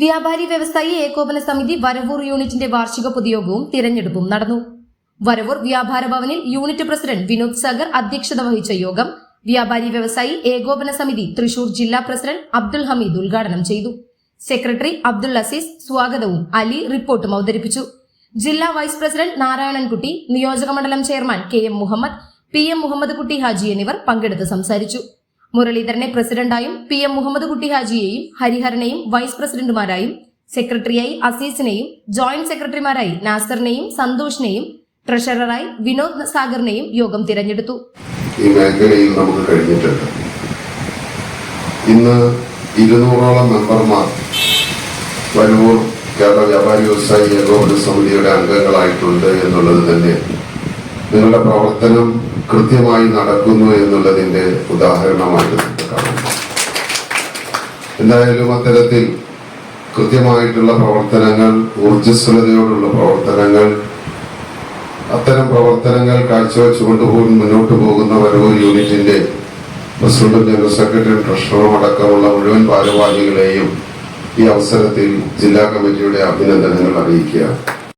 വ്യാപാരി വ്യവസായി ഏകോപന സമിതി വരവൂർ യൂണിറ്റിന്റെ വാർഷിക പൊതുയോഗവും തിരഞ്ഞെടുപ്പും നടന്നു. വരവൂർ വ്യാപാര ഭവനിൽ യൂണിറ്റ് പ്രസിഡന്റ് വിനോദ് സാഗർ അധ്യക്ഷത വഹിച്ച യോഗം വ്യാപാരി വ്യവസായി ഏകോപന സമിതി തൃശൂർ ജില്ലാ പ്രസിഡന്റ് അബ്ദുൽ ഹമീദ് ഉദ്ഘാടനം ചെയ്തു. സെക്രട്ടറി അബ്ദുൽ അസീസ് സ്വാഗതവും അലി റിപ്പോർട്ടും അവതരിപ്പിച്ചു. ജില്ലാ വൈസ് പ്രസിഡന്റ് നാരായണൻകുട്ടി നിയോജകമണ്ഡലം chairman K M Muhammad P M Muhammad Kutty Haji എന്നിവർ പങ്കെടുത്ത് സംസാരിച്ചു. മുരളീധരനെ പ്രസിഡന്റായും പി എം മുഹമ്മദ് കുട്ടി ഹാജിയെയും ഹരിഹരനെയും വൈസ് പ്രസിഡന്റുമാരായും സെക്രട്ടറിയായി അസീസിനെയും ജോയിന്റ് സെക്രട്ടറിമാരായി നാസറിനെയും സന്തോഷിനെയും ട്രഷററായി വിനോദ് സാഗറിനെയും യോഗം തിരഞ്ഞെടുത്തു. ഈ നമുക്ക് കഴിഞ്ഞിട്ടുണ്ട്. ഇന്ന് ഇരുന്നൂറോളം മെമ്പർമാർ വരവൂർ കേരള വ്യാപാരി വ്യവസായി ഏകോപന സമിതിയുടെ അംഗങ്ങളായിട്ടുണ്ട് എന്നുള്ളത് തന്നെ നിങ്ങളുടെ പ്രവർത്തനം കൃത്യമായി നടക്കുന്നു എന്നുള്ളതിന്റെ ഉദാഹരണമായിട്ട് കാണാം. എന്തായാലും അത്തരത്തിൽ കൃത്യമായിട്ടുള്ള പ്രവർത്തനങ്ങൾ ഊർജസ്വലതയോടുള്ള പ്രവർത്തനങ്ങൾ അത്തരം പ്രവർത്തനങ്ങൾ കാഴ്ചവെച്ചുകൊണ്ട് കൊണ്ടുപോകും മുന്നോട്ട് പോകുന്ന വരവൂർ യൂണിറ്റിന്റെ പ്രസിഡന്റും ജനറൽ സെക്രട്ടറിയും ട്രഷററും അടക്കമുള്ള മുഴുവൻ ഭാരവാഹികളെയും ഈ അവസരത്തിൽ ജില്ലാ കമ്മിറ്റിയുടെ അഭിനന്ദനങ്ങൾ അറിയിക്കുക